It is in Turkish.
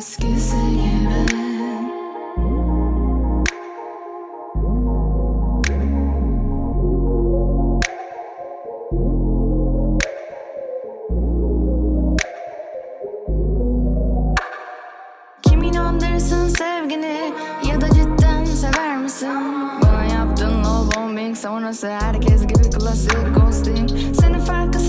eskisi gibi sevgini ya da cidden sever misin? Bana yaptın o bombing sonrası herkes gibi klasik ghosting Senin farkı